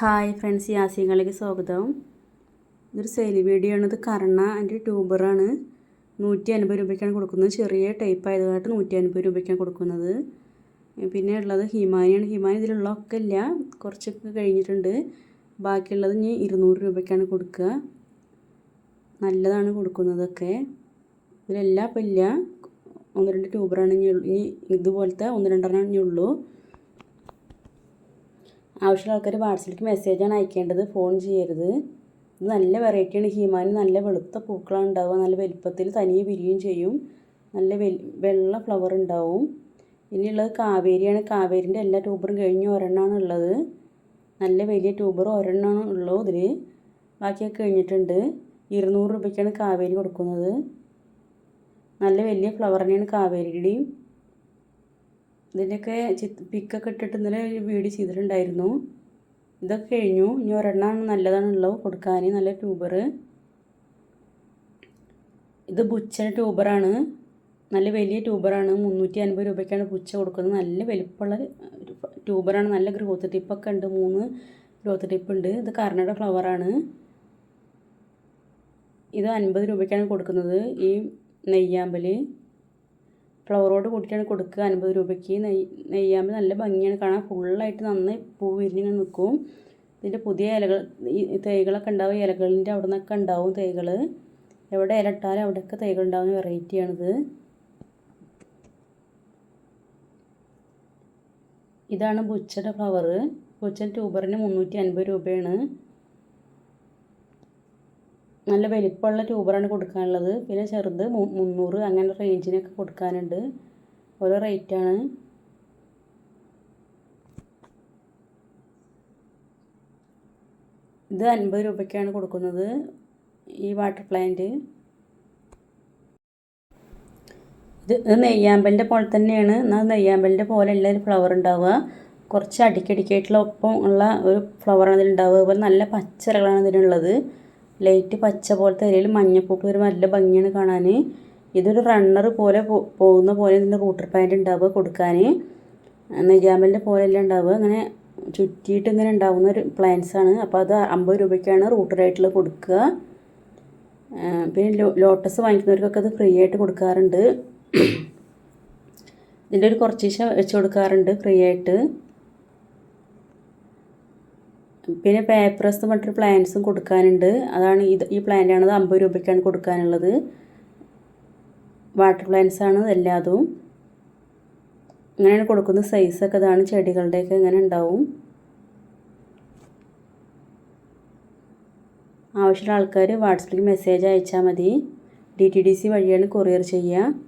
Hi friends യാസികളിലേക്ക് സ്വാഗതം. ഇതൊരു sale video ആണ് ഇത് കർണ എന്റെ ട്യൂബറാണ് നൂറ്റി അൻപത് രൂപയ്ക്കാണ് കൊടുക്കുന്നത്. ചെറിയ ടൈപ്പ് ആയതുകൊണ്ട് നൂറ്റി അൻപത് രൂപയ്ക്കാണ് കൊടുക്കുന്നത്. പിന്നെ ഉള്ളത് ഹിമാനിയാണ്. ഹിമാനി ഇതിലുള്ളതൊക്കെ ഇല്ല. കുറച്ചൊക്കെ കഴിഞ്ഞിട്ടുണ്ട്. ബാക്കിയുള്ളത് ഞാൻ ഇരുന്നൂറ് രൂപയ്ക്കാണ് കൊടുക്കുക. നല്ലതാണ് കൊടുക്കുന്നതൊക്കെ. ഇതിലെല്ലാം ഇപ്പം ഇല്ല. ഒന്ന് രണ്ട് ട്യൂബറാണ് ഇനി ഇനി ഇതുപോലത്തെ ഒന്ന് രണ്ടെണ്ണം ഇനി ഉള്ളൂ. ആവശ്യമുള്ള ആൾക്കാർ വാട്സപ്പിലേക്ക് മെസ്സേജാണ് അയക്കേണ്ടത്. ഫോൺ ചെയ്യരുത്. ഇത് നല്ല വെറൈറ്റിയാണ് ഹിമാനി നല്ല വെളുത്ത പൂക്കളാണ് ഉണ്ടാവുക. നല്ല വലിപ്പത്തിൽ തനിയെ വിരിയുകയും ചെയ്യും. നല്ല വെള്ള ഫ്ലവർ ഉണ്ടാവും. ഇനിയുള്ളത് കാവേരിയാണ്. കാവേരിന്റെ എല്ലാ ട്യൂബറും കഴിഞ്ഞ് ഒരെണ്ണമാണ് ഉള്ളത്. നല്ല വലിയ ട്യൂബർ ഒരെണ്ണമാണ് ഉള്ളൂ ഇതിൽ ബാക്കിയൊക്കെ കഴിഞ്ഞിട്ടുണ്ട്. ഇരുന്നൂറ് രൂപയ്ക്കാണ് കാവേരി കൊടുക്കുന്നത്. നല്ല വലിയ ഫ്ലവർ തന്നെയാണ് കാവേരിയുടെയും. ഇതിന്റെയൊക്കെ ചിത്ത് പിക്കൊക്കെ ഇട്ടിട്ട് ഇന്നലെ വീഡിയോ ചെയ്തിട്ടുണ്ടായിരുന്നു. ഇതൊക്കെ കഴിഞ്ഞു. ഇനി ഒരെണ്ണമാണ് നല്ലതാണുള്ളത് കൊടുക്കാൻ. നല്ല ട്യൂബർ. ഇത് ബുച്ചന്റെ ട്യൂബറാണ്. നല്ല വലിയ ട്യൂബറാണ്. മുന്നൂറ്റി അൻപത് രൂപയ്ക്കാണ് പുച്ച കൊടുക്കുന്നത്. നല്ല വലിപ്പമുള്ള ട്യൂബറാണ്. നല്ല ഗ്രോത്ത് ടിപ്പൊക്കെ ഉണ്ട്. മൂന്ന് ഗ്രോത്ത് ടിപ്പ് ഉണ്ട് ഇത് കർണയുടെ ഫ്ലവറാണ് ഇത് അൻപത് രൂപയ്ക്കാണ് കൊടുക്കുന്നത്. ഈ നെയ്യാമ്പൽ ഫ്ലവറോട് കൂട്ടിയിട്ടാണ് കൊടുക്കുക. അൻപത് രൂപയ്ക്ക്. നെയ് നെയ്യാമ്പൽ നല്ല ഭംഗിയാണ്. കാണാൻ ഫുള്ളായിട്ട് നന്നായി പൂ വിരിഞ്ഞ് നിൽക്കും. ഇതിന്റെ പുതിയ ഇലകൾ ഈ തൈകളൊക്കെ ഉണ്ടാവും. ഇലകളിന്റെ അവിടെ നിന്നൊക്കെ ഉണ്ടാവും തൈകൾ എവിടെ ഇല ഇട്ടാലും അവിടെയൊക്കെ തൈകൾ ഉണ്ടാവുന്ന വെറൈറ്റിയാണിത്. ഇതാണ് ബുച്ചയുടെ ഫ്ലവർ ബുച്ചൻ ട്യൂബറിന് മുന്നൂറ്റി അൻപത് രൂപയാണ്. നല്ല വലിപ്പമുള്ള ട്യൂബറാണ് കൊടുക്കാനുള്ളത്. പിന്നെ ചെറുത് മുന്നൂറ് അങ്ങനെ റേഞ്ചിനൊക്കെ കൊടുക്കാനുണ്ട്. ഓരോ റേറ്റാണ് ഇത് അൻപത് രൂപയ്ക്കാണ് കൊടുക്കുന്നത് ഈ വാട്ടർ പ്ലാന്റ് ഇത് നെയ്യാമ്പലിന്റെ പോലെ തന്നെയാണ്. എന്നാൽ നെയ്യാമ്പലിന്റെ പോലെ ഉള്ള ഒരു ഫ്ലവർ ഉണ്ടാവുക. കുറച്ച് അടിക്കടിക്കായിട്ടുള്ള ഒപ്പം ഉള്ള ഒരു ഫ്ലവറാണ് ഇതിലുണ്ടാവുക. അതുപോലെ നല്ല പച്ചരകളാണ് ഇതിനുള്ളത്. ലൈറ്റ് പച്ച പോലത്തെ ഇലയിൽ മഞ്ഞപ്പൂക്കൾ ഒരു നല്ല ഭംഗിയാണ് കാണാൻ ഇതൊരു റണ്ണർ പോലെ പോകുന്ന പോലെ ഇതിന്റെ റൂട്ടർ പാന്റ് ഉണ്ടാവുക കൊടുക്കാൻ നെയ്യാമ്പലിന്റെ പോലെയല്ല ഉണ്ടാവുക അങ്ങനെ ചുറ്റിയിട്ട് ഇങ്ങനെ ഉണ്ടാവുന്ന ഒരു ആണ്. അപ്പോൾ അത് അമ്പത് രൂപയ്ക്കാണ് റൂട്ടറായിട്ടുള്ള കൊടുക്കുക. പിന്നെ ലോട്ടസ് വാങ്ങിക്കുന്നവർക്കൊക്കെ അത് ഫ്രീ ആയിട്ട് കൊടുക്കാറുണ്ട്. ഇതിന്റെ ഒരു കുറച്ച് വെച്ച് കൊടുക്കാറുണ്ട് ഫ്രീ ആയിട്ട്. പിന്നെ പേപ്പറസ് മറ്റൊരു പ്ലാന്റ്സും കൊടുക്കാനുണ്ട്. അതാണ് ഇത് ഈ പ്ലാന്റാണത് അമ്പത് രൂപയ്ക്കാണ് കൊടുക്കാനുള്ളത്. വാട്ടർ പ്ലാന്റ്സ് ആണ് എല്ലാതും. ഇങ്ങനെയാണ് കൊടുക്കുന്ന സൈസൊക്കെ ഇതാണ്. ചെടികളുടെയൊക്കെ ഇങ്ങനെ ഉണ്ടാവും. ആവശ്യമുള്ള ആൾക്കാർ വാട്സപ്പിൽ മെസ്സേജ് അയച്ചാൽ മതി. ഡി ടി ഡി സി വഴിയാണ് കൊറിയർ ചെയ്യുക.